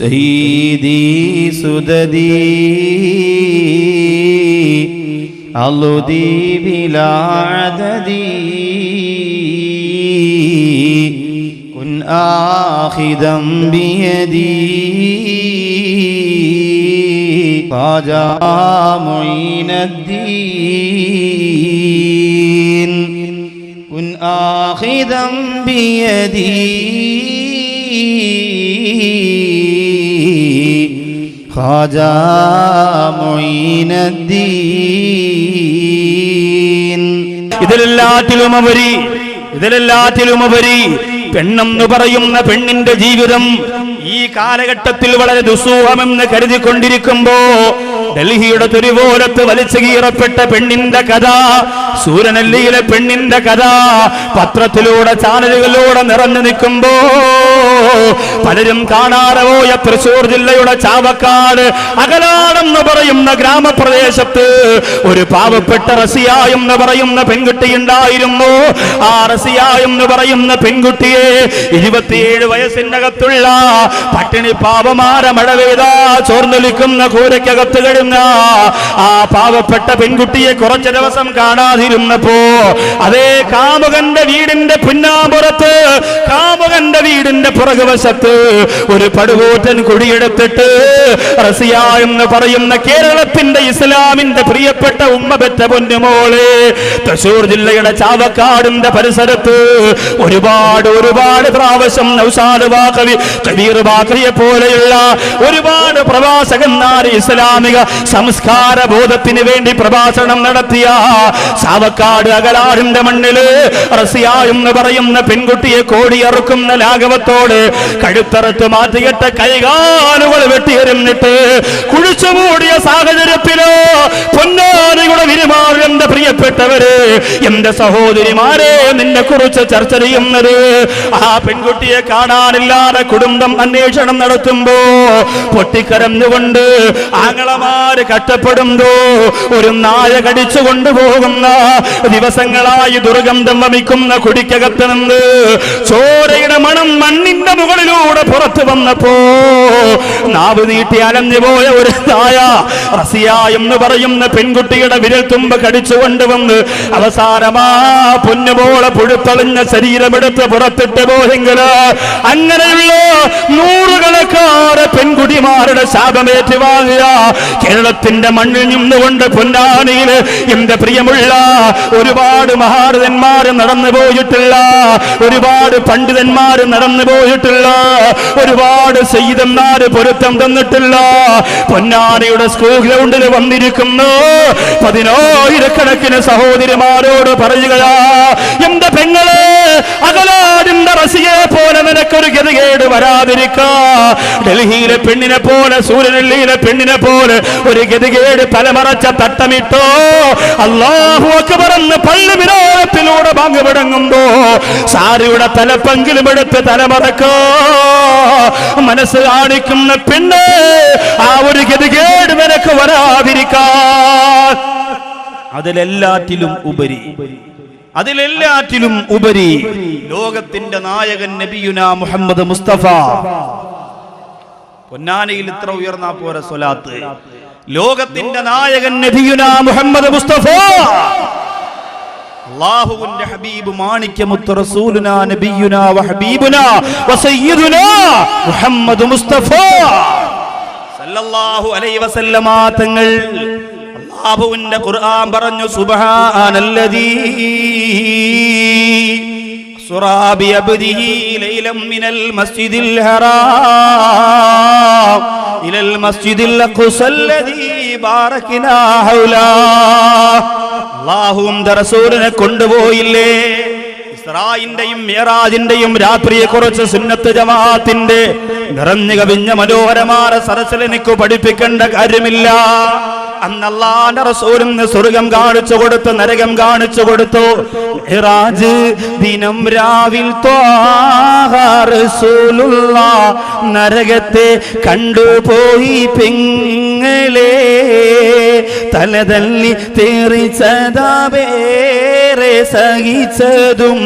مسيدي سددي. عضدي بلا عددي. كن آخذا بيدي. طاجا معين الدين. كن آخذا بيدي. خواجا معين الدين പെണ്ണെന്ന് പറയുന്ന പെണ്ണിന്റെ ജീവിതം ഈ കാലഘട്ടത്തിൽ വളരെ ദുസ്സൂഹമെന്ന് കരുതിക്കൊണ്ടിരിക്കുമ്പോ ഡൽഹിയുടെ തുരുവോലത്ത് വലിച്ചു കീറപ്പെട്ട പെണ്ണിന്റെ കഥ സൂര്യനെല്ലിയിലെ പെണ്ണിന്റെ കഥ പത്രത്തിലൂടെ ചാനലുകളിലൂടെ നിറഞ്ഞു നിൽക്കുമ്പോ പലരും കാണാതെ പോയ തൃശൂർ ജില്ലയുടെ ചാവക്കാട് അകലാടെന്ന് പറയുന്ന ഗ്രാമപ്രദേശത്ത് ഒരു പാവപ്പെട്ട റസിയ എന്ന് പറയുന്ന പെൺകുട്ടി ഉണ്ടായിരുന്നു. ആ റസിയ എന്ന് പറയുന്ന പെൺകുട്ടിയെ ഇരുപത്തിയേഴ് വയസ്സിനകത്തുള്ള പട്ടിണി പാപമാര മഴ പെയ്താ ചോർന്നൊലിക്കുന്ന കൂരയ്ക്കകത്ത് കിടന്ന ആ പാവപ്പെട്ട പെൺകുട്ടിയെ കുറച്ച് ദിവസം കാണാതിരുന്നപ്പോ അതേ കാമുകന്റെ വീടിന്റെ പിന്നാമ്പുറത്ത് കാമുകന്റെ വീടിന്റെ പുറകുവശത്ത് ഒരു പടുകൂറ്റൻ കുടിയെടുത്തിട്ട് റസിയ എന്ന് പറയുന്ന കേരളത്തിന്റെ ഇസ്ലാമിന്റെ പ്രിയപ്പെട്ട ഉമ്മ പെറ്റ പൊന്നുമോളെ തൃശൂർ ജില്ലയുടെ ചാവക്കാടിന്റെ പരിസരത്ത് ഒരുപാട് ഒരുപാട് പ്രാവശ്യം നൗസാദ് ബാക്കവി കബീർ ബാക്കറിയെ പോലെയുള്ള ഒരുപാട് പ്രവാസകന്മാർ ഇസ്ലാമിക സംസ്കാര ബോധത്തിന് വേണ്ടി പ്രഭാഷണം നടത്തിയ സാവക്കാട് അകലാടിന്റെ മണ്ണിൽ റസിയ എന്ന് പറയുന്ന പെൺകുട്ടിയെ കോടിയറുക്കുന്ന ലാഘവത്തോട് കഴുത്തറത്ത് മാറ്റിയിട്ട് കൈകാലുകൾ വെട്ടിയെറിഞ്ഞിട്ട് കുഴിച്ചുമൂടിയ സാഹചര്യത്തിലോ പൊന്നാനിയുടെ വിരുമാറും എന്റെ പ്രിയപ്പെട്ടവര്? എന്റെ സഹോദരിമാരെ നിന്നെ കുറിച്ച് ചർച്ച ചെയ്യുന്നത് ആ പെൺകുട്ടിയെ കാണാനില്ലാതെ കുടുംബം അന്വേഷണം നടത്തുമ്പോ പൊട്ടിക്കരഞ്ഞുകൊണ്ട് ആങ്ങളമാര് കഷ്ടപ്പെടുമ്പോ ഒരു നായ കടിച്ചു കൊണ്ടുപോകുന്ന ദിവസങ്ങളായി ദുർഗന്ധം വമിക്കുന്ന കുടിക്കകത്ത് നിന്ന് ചോരയുടെ മണം മണ്ണിന്റെ മുകളിലൂടെ പുറത്തു വന്നപ്പോ നാവ് നീട്ടി അലഞ്ഞു പോയ ഒരു നായ റസിയ എന്ന് പറയുന്ന പെൺകുട്ടിയുടെ വിരൽ തുമ്പ് കടിച്ചു കൊണ്ടുവന്ന് അവസാനമാ പൊന്നുപോലെ പുഴുത്തളിഞ്ഞ ശരീരമെടുത്ത് പുറത്തിട്ട് പോയെങ്കിൽ അങ്ങനെയുള്ള നൂറുകണക്കാറ് പെൺകുടിമാരുടെ ശാപമേറ്റ് വാങ്ങിയ കേരളത്തിന്റെ മണ്ണിൽ നിന്നുകൊണ്ട് പൊന്നാനിയിൽ എന്റെ പ്രിയമുള്ള ഒരുപാട് മഹാരഥന്മാർ നടന്നു പോയിട്ടുള്ള ഒരുപാട് പണ്ഡിതന്മാർ നടന്നു പോയിട്ടുള്ള ഒരുപാട് സെയ്തന്മാര് പൊരുത്തം തന്നിട്ടുള്ള പൊന്നാനിയുടെ സ്കൂൾ ഗ്രൗണ്ടിൽ വന്നിരിക്കുന്നു. പതിനായിരക്കണക്കിന് സഹോദരിമാരോട് പറയുകയാ എന്റെ പെങ്ങളെ അകലാടിന്റെ റസിയെ പോലെ നിനക്കൊരു ഗതികേട് വരാതിരിക്കാ. ഡൽഹിയിലെ പെണ്ണിനെ പോലെ സൂര്യനെല്ലിയിലെ പെണ്ണിനെ പോലെ ഒരു ഗതികേട് തലമറച്ച തട്ടമിട്ടോ. അള്ളാഹു അക്ബറന്ന് പള്ളി വിരോധത്തിലൂടെ പങ്കുവിടങ്ങുമ്പോ സാരിയുടെ തലപ്പെങ്കിലും എടുത്ത് തലമറക്കോ. മനസ്സ് കാണിക്കുന്ന പെണ്ണ് ആ ഒരു ഗതികേട് നിനക്ക് വരാതിരിക്കാൻ അതിലെല്ലാറ്റിലും ഉപരി. അതിലെല്ലാറ്റിലും ഉപരി ലോകത്തിന്റെ നായകൻ നബിയുന മുഹമ്മദ് മുസ്തഫ. പൊന്നാനയിൽ ഇത്ര ഉയർന്ന പോരെ സ്വലാത്ത്. ലോകത്തിന്റെ നായകൻ നബിയുന മുഹമ്മദ് മുസ്തഫ. അള്ളാഹുവിന്റെ ഹബീബ് മുഹമ്മദ് മുസ്തഫ. സല്ലല്ലാഹു അലൈഹി വസല്ലമ തങ്ങൾ ബാബുവിന്റെ ഖുർആൻ പറഞ്ഞു സുബഹാനല്ലദീ മസ്ജിദിൽ ഹറാം ഇലൽ മസ്ജിദിൽ അള്ളാഹുവും റസൂലിനെ കൊണ്ടുപോയില്ലേ? ഇസ്രായിന്റെയും മേറാജിന്റെയും രാത്രിയെ കുറിച്ച് സുന്നത്ത് ജമാഅത്തിന്റെ നിറഞ്ഞു കവിഞ്ഞ മനോഹരമായ സരസലിനിക്കു പഠിപ്പിക്കേണ്ട കാര്യമില്ല. അന്നല്ലാന്റെ റസൂലിന് സ്വർഗം കാണിച്ചു കൊടുത്തു നരകം കാണിച്ചു കൊടുത്തു. മിഹ്റാജ് ദിനം രാവിൽ റസൂലുള്ള നരകത്തെ കണ്ടുപോയി പെങ്ങളെ. തലതല്ലി തേറിച്ചതാവേറെ സഹിച്ചതും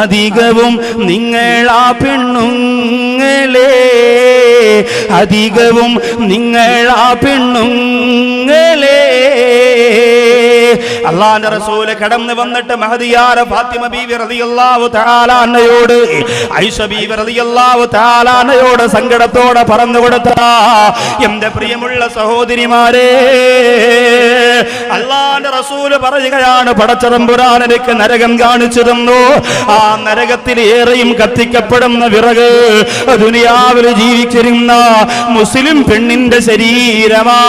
അധികവും നിങ്ങളാ പെണ്ണുങ്ങളെ. അധികവും നിങ്ങളാ പെണ്ണുങ്ങളെ. അള്ളാന്റെ റസൂൽ കടന്നു വന്നിട്ട് മഹദിയാര ഫാത്തിമ ബീവി റളിയല്ലാഹു തആല അന്നയോട് ഐഷ ബീവി റളിയല്ലാഹു തആല അന്നയോട് സങ്കടത്തോടെ പറഞ്ഞു കൊടുത്ത എന്റെ പ്രിയമുള്ള സഹോദരിമാരെ അള്ളാന്റെ റസൂൽ പറയുകയാണ് പടച്ചതമ്പുരാൻ എനിക്ക് നരകം കാണിച്ചു തന്നു ആ നരകത്തിൽ ഏറെയും കത്തിക്കപ്പെടുന്ന വിറക് ദുനിയാവിൽ ജീവിച്ചിരുന്ന മുസ്ലിം പെണ്ണിന്റെ ശരീരമാ.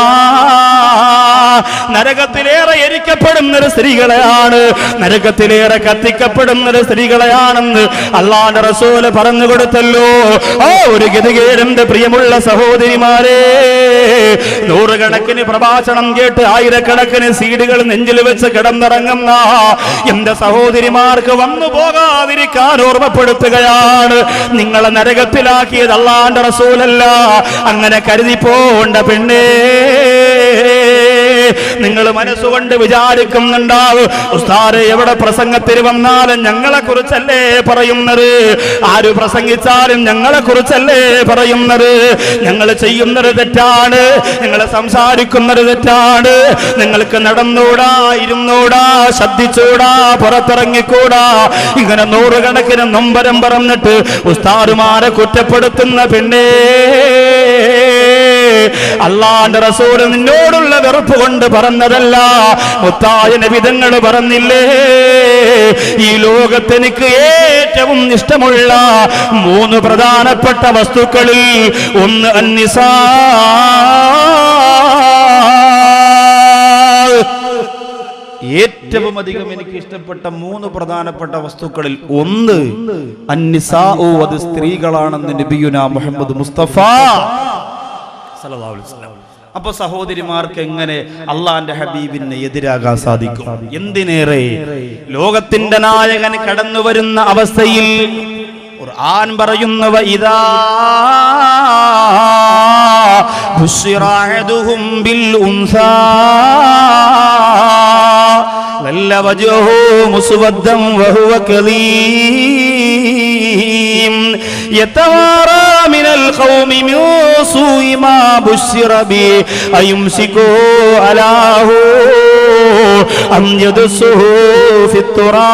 നരകത്തിലേറെ എരിക്കപ്പെടുന്നത് സ്ത്രീകളെയാണ്. നരകത്തിലേറെ കത്തിക്കപ്പെടുന്ന സ്ത്രീകളെയാണെന്ന് അള്ളാന്റെ റസൂൽ പറഞ്ഞു കൊടുത്തല്ലോ. ആ ഒരു ഗതികേരന്റെ പ്രിയമുള്ള സഹോദരിമാരെ. നൂറുകണക്കിന് പ്രഭാഷണം കേട്ട് ആയിരക്കണക്കിന് സീഡുകൾ നെഞ്ചിൽ വെച്ച് കിടന്നിറങ്ങുന്ന എന്റെ സഹോദരിമാർക്ക് വന്നു പോകാതിരിക്കാൻ ഓർമ്മപ്പെടുത്തുകയാണ്. നിങ്ങളെ നരകത്തിലാക്കിയത് അള്ളാന്റെ റസൂലല്ല. അങ്ങനെ കരുതി പോണ്ട പെണ്ണേ. നിങ്ങൾ മനസ്സുകൊണ്ട് വിചാരിക്കുന്നുണ്ടാവും. ഉസ്താദ് എവിടെ പ്രസംഗത്തിന് വന്നാലും ഞങ്ങളെ കുറിച്ചല്ലേ പറയുന്നത്? ആര് പ്രസംഗിച്ചാലും ഞങ്ങളെ കുറിച്ചല്ലേ പറയുന്നത്? ഞങ്ങൾ ചെയ്യുന്നത് തെറ്റാണ്. നിങ്ങൾ സംസാരിക്കുന്നത് തെറ്റാണ്. നിങ്ങൾക്ക് നടന്നൂടാ ഇരുന്നൂടാ ശ്രദ്ധിച്ചൂടാ പുറത്തിറങ്ങിക്കൂടാ. ഇങ്ങനെ നൂറുകണക്കിന് നൊമ്പരം പറഞ്ഞിട്ട് ഉസ്താറുമാരെ കുറ്റപ്പെടുത്തുന്ന പെണ്ണേ. അള്ളാന്റെ റസൂൽ നിന്നോടുള്ള വെറുപ്പ് കൊണ്ട് പറഞ്ഞതല്ല മുത്തായ നബിതങ്ങൾ പറഞ്ഞില്ലേ ഈ ലോകത്ത് എനിക്ക് ഏറ്റവും ഇഷ്ടമുള്ള മൂന്ന് പ്രധാനപ്പെട്ട വസ്തുക്കളിൽ ഒന്ന് അന്നിസാ ഏറ്റവും അധികം എനിക്ക് ഇഷ്ടപ്പെട്ട മൂന്ന് പ്രധാനപ്പെട്ട വസ്തുക്കളിൽ ഒന്ന് അന്നിസാഉ അത് സ്ത്രീകളാണെന്ന് നബിയുന മുഹമ്മദ് മുസ്തഫ. അപ്പൊ സഹോദരിമാർക്ക് എങ്ങനെ അള്ളാന്റെ ഹബീബിനെ എതിരാകാൻ സാധിക്കും? എന്തിനേറെ? ലോകത്തിന്റെ നായകൻ കടന്നു വരുന്ന അവസ്ഥയിൽ ഖുർആൻ പറയുന്നവ ഇതാ ബുസ്സിറാഹദുഹും ബിൽ വഹുവ കലീം. യതവാറാ من القوم من سوء ما بشر به أيمسكه على هو أم يدسه في التراب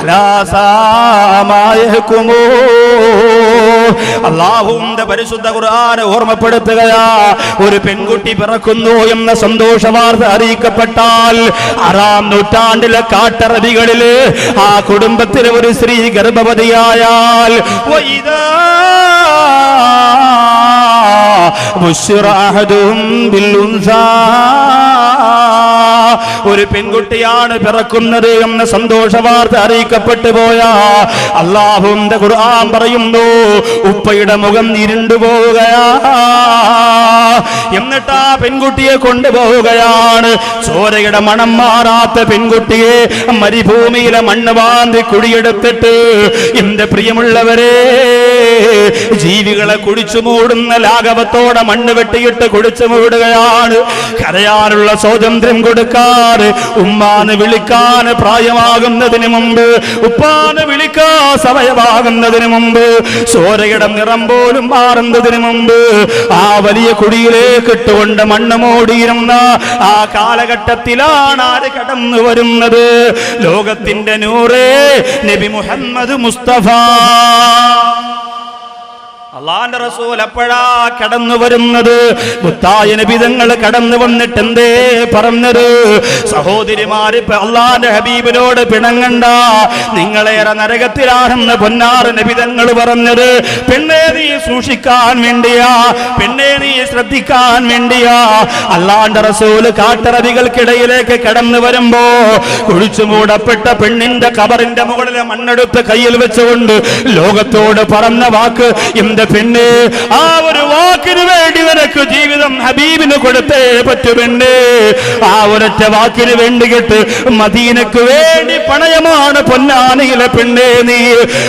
ألا ساء ما يحكمون അള്ളാഹുവിന്റെ പരിശുദ്ധ ഖുർആൻ ഓർമ്മപ്പെടുത്തുകയാ ഒരു പെൺകുട്ടി പിറക്കുന്നു എന്ന സന്തോഷ വാർത്ത അറിയിക്കപ്പെട്ടാൽ ആറാം നൂറ്റാണ്ടിലെ കാട്ടറബികളില് ആ കുടുംബത്തിലെ ഒരു സ്ത്രീ ഗർഭവതിയായാൽ വൈദാ ബുശ്ശിറ അഹദുഹും ബിൽ ഉൻസാ. ഒരു പെൺകുട്ടിയാണ് പിറക്കുന്നത് എന്ന സന്തോഷ വാർത്ത അറിയിക്കപ്പെട്ടു പോയ അള്ളാഹുന്റെ ഖുർആൻ പറയുന്നു ഉപ്പയുടെ മുഖം ഇരുണ്ടു പോവുകയാ. എന്നിട്ട് ആ പെൺകുട്ടിയെ കൊണ്ടുപോവുകയാണ്. ചോരയുടെ മണം മാറാത്ത പെൺകുട്ടിയെ മരുഭൂമിയിലെ മണ്ണ് വാന്തി കുടിയെടുത്തിട്ട് എന്റെ പ്രിയമുള്ളവരെ ജീവികളെ കുടിച്ചു മൂടുന്ന ലാഘവത്തോടെ മണ്ണ് വെട്ടിയിട്ട് കുടിച്ചു മൂടുകയാണ്. കരയാനുള്ള സ്വാതന്ത്ര്യം കൊടുക്കാറ് ഉമ്മാന് വിളിക്കാൻ പ്രായമാകുന്നതിന് മുമ്പ് ഉപ്പാന് വിളിക്കാ സമയമാകുന്നതിന് മുമ്പ് സോരയുടെ നിറം പോലും മാറുന്നതിന് മുമ്പ് ആ വലിയ കുടിയിലേക്ക് ഇട്ടുകൊണ്ട് മണ്ണ് മൂടിയിരുന്ന ആ കാലഘട്ടത്തിലാണ് ആര് കടന്നു വരുന്നത്? ലോകത്തിന്റെ നൂറേ നബി മുഹമ്മദ് മുസ്തഫ. അള്ളാന്റെ റസൂൽ എപ്പോഴാ കടന്നു വരുന്നത്? മുത്തായ നബിതങ്ങൾ കടന്നു വന്നിട്ട് എന്തേ പറഞ്ഞത്? സഹോദരിമാര് അള്ളാന്റെ ഹബീബിനോട് പിണങ്ങണ്ട. നിങ്ങളേറെ നരകത്തിലാണെന്ന് പൊന്നാറ് നബിതങ്ങൾ പറഞ്ഞത്. പെണ്ണെ നീ സൂക്ഷിക്കാൻ വേണ്ടിയാ. പെണ്ണെ നീ ശ്രദ്ധിക്കാൻ വേണ്ടിയാ. അള്ളാന്റെ റസൂൽ കാട്ടറവികൾക്കിടയിലേക്ക് കടന്നു വരുമ്പോ കുഴിച്ചു മൂടപ്പെട്ട പെണ്ണിന്റെ കബറിന്റെ മുകളിലെ മണ്ണെടുത്ത് കയ്യിൽ വെച്ചുകൊണ്ട് ലോകത്തോട് പറഞ്ഞ വാക്ക് എന്റെ പെണ്ണ്. ആ ഒരു വാക്കിന് വേണ്ടി നിനക്ക് ജീവിതം ഹബീബിന് കൊടുത്തേ പറ്റു പെണ്ണ്. ആ ഒരൊറ്റ വാക്കിന് വേണ്ടി കേട്ട് മദീനക്ക് വേണ്ടി പണയമാണ് പൊന്നാനയിലെ പെണ്ണേ നീ.